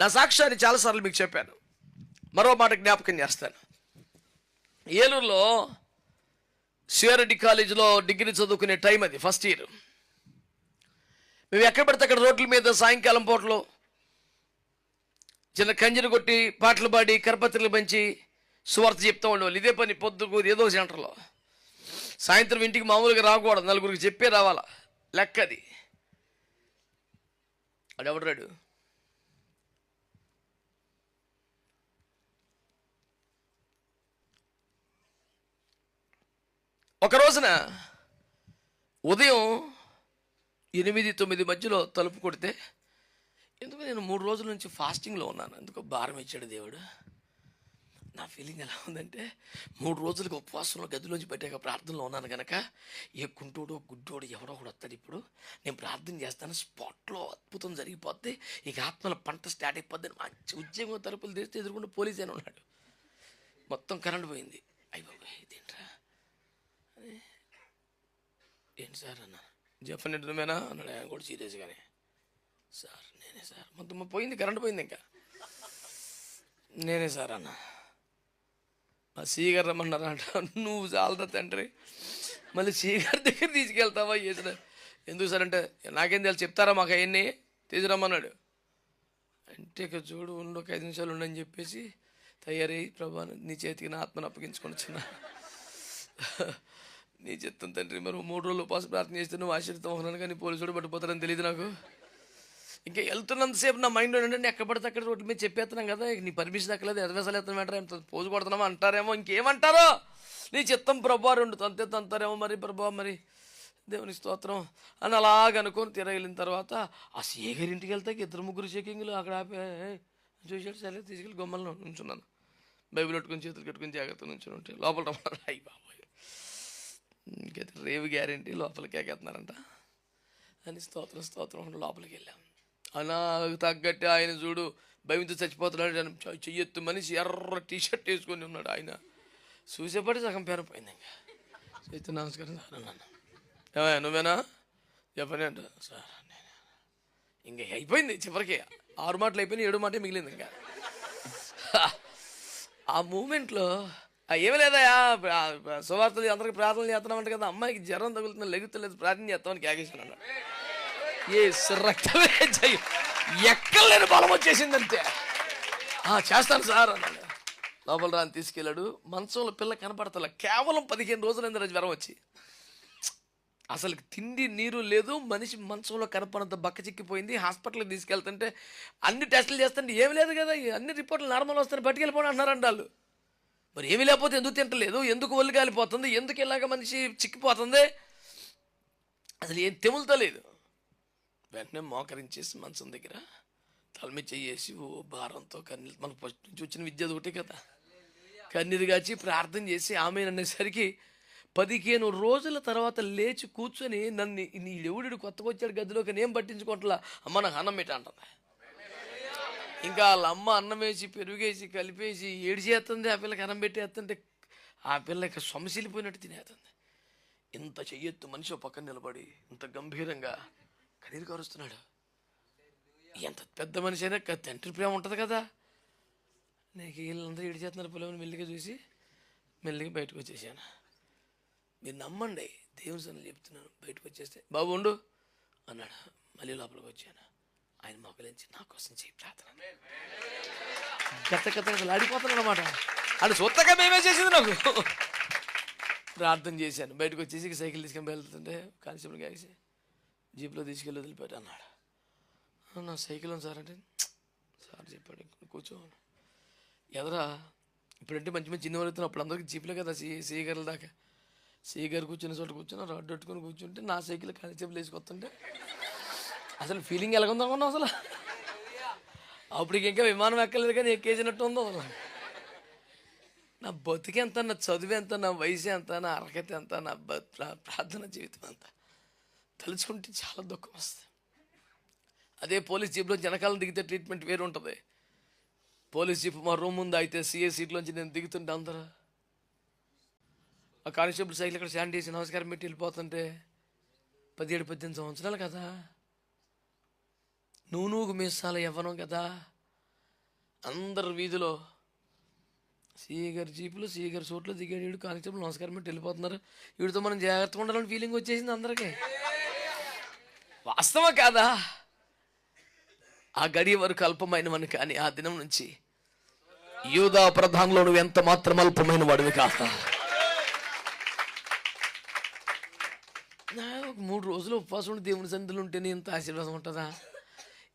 నా సాక్ష్యాన్ని చాలాసార్లు మీకు చెప్పాను. మరో మాట జ్ఞాపకం చేస్తాను. ఏలూరులో సిఆర్రెడ్డి కాలేజీలో డిగ్రీ చదువుకునే టైం అది ఫస్ట్ ఇయర్. మేము ఎక్కడ పడితే అక్కడ రోడ్ల మీద సాయంకాలం పూటలో చిన్న కంజరు కొట్టి పాటలు పాడి కరపత్రులు పంచి సువార్త చెప్తా ఉండేవాళ్ళు. ఇదే పని పొద్దుకు ఏదో సెంటర్లో. సాయంత్రం ఇంటికి మామూలుగా రాకూడదు నలుగురికి చెప్పే రావాలా. లెక్క అది. ఒక రోజున ఉదయం ఎనిమిది తొమ్మిది మధ్యలో తలుపు కొడితే ఎందుకు నేను మూడు రోజుల నుంచి ఫాస్టింగ్లో ఉన్నాను? ఎందుకు భారం ఇచ్చాడు దేవుడు. నా ఫీలింగ్ ఎలా ఉందంటే మూడు రోజులకు ఉపవాసంలో గదిలోంచి పెట్టాక ప్రార్థనలో ఉన్నాను కనుక ఏ కుంటోడు గుడ్డోడు ఎవడో కూడా వస్తాడు ఇప్పుడు. నేను ప్రార్థన చేస్తాను స్పాట్లో అద్భుతం జరిగిపోద్ది ఇక ఆత్మల పంట స్టార్ట్ అయిపోద్ది మంచి ఉద్యోగం తలుపులు తెరిస్తే ఎదుర్కొంటే పోలీస్ అని ఉన్నాడు. మొత్తం కరెంట్ పోయింది. అయ్యి ఇదేంట్రా అని, ఏంటి సార్ అన్న? చెప్పండి అన్నాడు. ఆయన కూడా సీరియస్గానే సార్ నేనే సార్. మొత్తం పోయింది కరెంట్ పోయింది ఇంకా. నేనే సార్ అన్న. మా సీగారు రమ్మన్నారా అంట. నువ్వు చాలరా తండ్రి. మళ్ళీ సీగారి దగ్గర తీసుకెళ్తావా? చేసిన ఎందుకు సార్ అంటే నాకేం తెలుసు చెప్తారా మాకు అవన్నీ? తీసుకురమ్మన్నాడు. అంటే ఇక చూడు ఉండు ఒక ఐదు నిమిషాలు ఉండని చెప్పేసి తయారై ప్రభా నీ చేతికి నా ఆత్మను అప్పగించుకొని వచ్చిన. నీ చిత్తం తండ్రి మరి మూడు రోజులు ఉపాస ప్రార్థన చేస్తే నువ్వు ఆశ్చర్యతం అవుతున్నాను కానీ పోలీసుడు పట్టిపోతారని తెలియదు నాకు. ఇంకా వెళ్తున్నంతసేపు నా మైండ్ ఏంటంటే ఎక్కడ పడితే అక్కడ రోడ్డు మీద చెప్పేస్తున్నాం కదా నీ పర్మిషన్ ఎక్కలేదు ఎదవేసాలు ఎత్తనం వెంటనే ఎంత పోజు కొడుతున్నామో అంటారేమో ఇంకేమంటారో? నీ చిత్తం ప్రభా రెండు తంతే తంతారేమో మరి ప్రభా మరి. దేవుని స్తోత్రం. అని అలాగ అనుకొని తీర వెళ్ళిన తర్వాత ఆ సేగర్ ఇంటికి వెళ్తే ఇద్దరు ముగ్గురు చెకింగ్లు అక్కడ ఆపే చూసాడు సరే తీసుకెళ్ళి గొమ్మలను నుంచున్నాను. బైబిల్ పెట్టుకుని చేతులు కట్టుకుని జాగ్రత్త నుంచి ఉంటే లోపల రమ్మన్నాడు. అయ్యి బాబాయ్. ఇంకైతే రేవు గ్యారెంటీ లోపలికి ఎగేస్తున్నారంట అని స్తోత్రం స్తోత్రం లోపలికి వెళ్ళాం. అలా తగ్గట్టు ఆయన చూడు భయంతో చచ్చిపోతున్నాడు. చెయ్యొత్తు మనిషి ఎర్ర టీ షర్ట్ వేసుకొని ఉన్నాడు ఆయన. చూసేపటి సగం పేరు పోయింది ఇంకా. చేతి నమస్కారం సార్ అన్నాను. ఏమయ్యా నువ్వేనా? చెప్పని అంట. సార్ ఇంకా అయిపోయింది చివరికి. ఆరు మాటలు అయిపోయినాయి ఏడు మాటే మిగిలింది ఇంకా. ఆ మూమెంట్లో ఏమి లేదయా సువార్తలు అందరికి ప్రార్థన చేస్తున్నామంటే కదా అమ్మాయికి జ్వరం తగులుతుంది లెగుతలేదు ప్రార్థన చేస్తామని కేకేసుకున్నాడు ఏ రక్తమే చెయ్యి ఎక్కలేని బలం వచ్చేసిందంటే. అంతే "ఆ, చేస్తాను సార్ అన్నాడు. లోపల రాని తీసుకెళ్ళాడు. మంచంలో పిల్ల కనపడతలే. కేవలం పదిహేను రోజులైంది జ్వరం వచ్చి. అసలు తిండి నీరు లేదు మనిషి మంచంలో కనపడంత బక్క చిక్కిపోయింది హాస్పిటల్కి తీసుకెళ్తుంటే అన్ని టెస్టులు చేస్తుంటే ఏమి లేదు కదా అన్ని రిపోర్ట్లు నార్మల్ వస్తాయి పట్టుకెళ్ళిపోండి అంటున్నారంట వాళ్ళు మరి ఏమి లేకపోతే ఎందుకు తింటలేదు? ఎందుకు ఒళ్ళు కాలిపోతుంది ఎందుకు ఇలాగ మనిషి చిక్కిపోతుంది? అసలు ఏం తెములుతలేదు వెంటనే మోకరించేసి మంచం దగ్గర తలమి చేసి ఓ భారంతో కన్నీళ్ళు మనకు ఫస్ట్ నుంచి వచ్చిన విద్య అది ఒకటే కదా. కన్నీరు కాచి ప్రార్థన చేసి ఆమె అనేసరికి పదిహేను రోజుల తర్వాత లేచి కూర్చొని నన్ను నీ ఎవడు కొత్తగా వచ్చాడు గదిలోకి నేను పట్టించుకోవట్లా? అమ్మ నాకు అన్నం పెట్ట అంటుంది ఇంకా వాళ్ళ అమ్మ అన్నం వేసి పెరుగేసి కలిపేసి ఏడు చేస్తుంది ఆ పిల్లకి అన్నం పెట్టేస్తుంటే ఆ పిల్లకి సొమసిలిపోయినట్టు తినేస్తుంది. ఇంత చెయ్యొత్తు మనిషి ఒక పక్కన నిలబడి ఇంత గంభీరంగా కన్నీరు కారుస్తున్నాడు. ఎంత పెద్ద మనిషి అయినా తండ్రి ప్రేమ ఉంటుంది కదా. నీకు వీళ్ళందరూ ఏడు చేస్తున్నారు పిల్లలు మెల్లిగా చూసి మెల్లిగా బయటకు వచ్చేసాను. మీరు నమ్మండి దేవుని సన్నిధిలో చెప్తున్నాను బయటకు వచ్చేస్తే బాబు ఉండు అన్నాడు. మళ్ళీ లోపలికి వచ్చాను. ఆయన మొక్కలించి నా కోసం చేయి ప్రార్థన గత ఆడిపోతున్నాడు అనమాట అది సొత్తగా మేమే చేసింది నాకు. ప్రార్థన చేశాను. బయటకు వచ్చేసి సైకిల్ తీసుకొని వెళ్తుంటే కానిస్టేబుల్ కాసి జీప్లో తీసుకెళ్ళి వదిలిపెట్టి అన్నాడు. "ఆ, నా సైకిల్ ఉంది సార్ అంటే సార్ చెప్పాడు "ఇక్కడ కూర్చో ఎదరా ఇప్పుడంటే మంచి మంచి చిన్న వాళ్ళు అప్పుడు అందరికీ జీప్లే కదా సీ సీగర్ల దాకా. సీగర్ కూర్చున్న చోట కూర్చుని రాడ్ పెట్టుకొని కూర్చుంటే నా సైకిల్ కానిస్టేబుల్ వేసుకొస్తుంటే అసలు ఫీలింగ్ ఎలాగుంది అనుకున్నావు అసలు? అప్పటికి ఇంకా విమానం ఎక్కలేదు కానీ ఎక్కేసినట్టు ఉందో అసలు. నా బతుకు ఎంత నా చదువు ఎంత నా వయసు ఎంత నా అర్హత ఎంత నా బ- ప్రార్థన జీవితం ఎంత? తలుచుకుంటే చాలా దుఃఖం వస్తుంది. అదే పోలీస్ జీప్లో జనకాలం దిగితే ట్రీట్మెంట్ వేరు ఉంటుంది. పోలీస్ జీప్ మా రూమ్ ముందు అయితే సీఏ సీట్లోంచి నేను దిగుతుంటే అందరూ ఆ కానిస్టేబుల్ సైకిల్ ఇక్కడ స్టాండ్ చేసి నమస్కారం పెట్టి వెళ్ళిపోతుంటే పదిహేడు పద్దెనిమిది సంవత్సరాలు కదా? నువ్వు నువ్వు మీసాల ఇవ్వను కదా. అందరు వీధిలో సీఏ గారి జీపులో సీఏ గారి దిగాడు వీడు కానిస్టేబుల్ నమస్కారం పెట్టి వెళ్ళిపోతున్నారు. వీడితో మనం జాగ్రత్తగా ఉండాలని ఫీలింగ్ వచ్చేసింది అందరికీ. వాస్తవం కాదా? ఆ గడియ వరకు అల్పమైనవని కానీ ఆ దినం నుంచి యూదా ప్రధానంలో నువ్వు ఎంత మాత్రం అల్పమైన వాడివి కాస్త ఒక మూడు రోజులు ఉపవాసం దేవుని సందులు ఉంటేనే ఇంత ఆశీర్వాదం ఉంటుందా?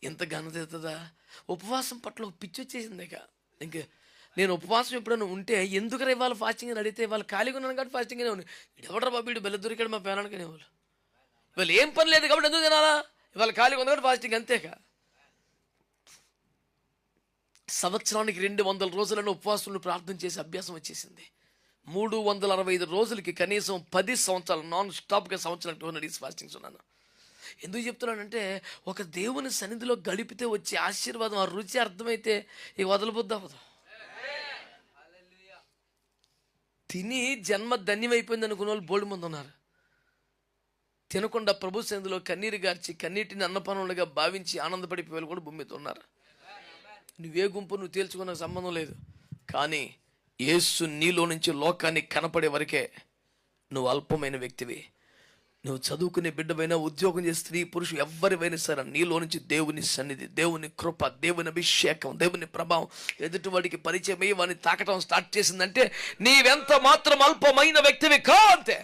ఇంత ఘనత అవుతుందా ఉపవాసం పట్ల ఒక పిచ్చి వచ్చేసింది ఇక. ఇంక నేను ఉపవాసం ఎప్పుడైనా ఉంటే ఎందుకు ఇవాళ ఫాస్టింగ్ అని అడిగితే వాళ్ళు ఖాళీగా ఉన్నాను కాబట్టి ఫాస్టింగ్ అనే ఇడవడరా బాబు? ఇటు బెల్ల దొరికాడు మా పేరానికి అనేవాళ్ళు ఇవాళ. ఏం పని లేదు కాబట్టి ఎందుకు తినాలా? ఇవాళ ఖాళీగా ఉంది కాబట్టి ఫాస్టింగ్ అంతేకా సంవత్సరానికి రెండు వందల రోజులను ఉపవాసులను ప్రార్థన చేసి అభ్యాసం వచ్చేసింది. మూడు వందల అరవై ఐదు రోజులకి కనీసం పది సంవత్సరాలు నాన్ స్టాప్గా సంవత్సరానికి టూ హండ్రెడ్ ఫాస్టింగ్స్ ఉన్నాను. ఎందుకు చెప్తున్నానంటే ఒక దేవుని సన్నిధిలో గడిపితే వచ్చే ఆశీర్వాదం ఆ రుచి అర్థమైతే ఇక వదలబుద్దా తిని జన్మ ధన్యమైపోయింది అనుకున్న వాళ్ళు బోల్డ్ మంది ఉన్నారు. తినకుండా ప్రభు సన్నిధిలో కన్నీరు గార్చి కన్నీటిని అన్నపానములుగా భావించి ఆనందపడిపోయే వాళ్ళు కూడా భూమి ఉన్నారు. నువ్వే గుంపు నువ్వు తేల్చుకున్న సంబంధం లేదు. కానీ యేసు నీలో నుంచి లోకాన్ని కనపడే వరకే నువ్వు అల్పమైన వ్యక్తివి. నువ్వు చదువుకునే బిడ్డవైనా ఉద్యోగం చేసే స్త్రీ పురుషు ఎవరివైనా సరే నీలో నుంచి దేవుని సన్నిధి దేవుని కృప దేవుని అభిషేకం దేవుని ప్రభావం ఎదుటివాడికి పరిచయం అయ్యి వాడిని తాకటం స్టార్ట్ చేసిందంటే నీవెంత మాత్రం అల్పమైన వ్యక్తివి కా అంతే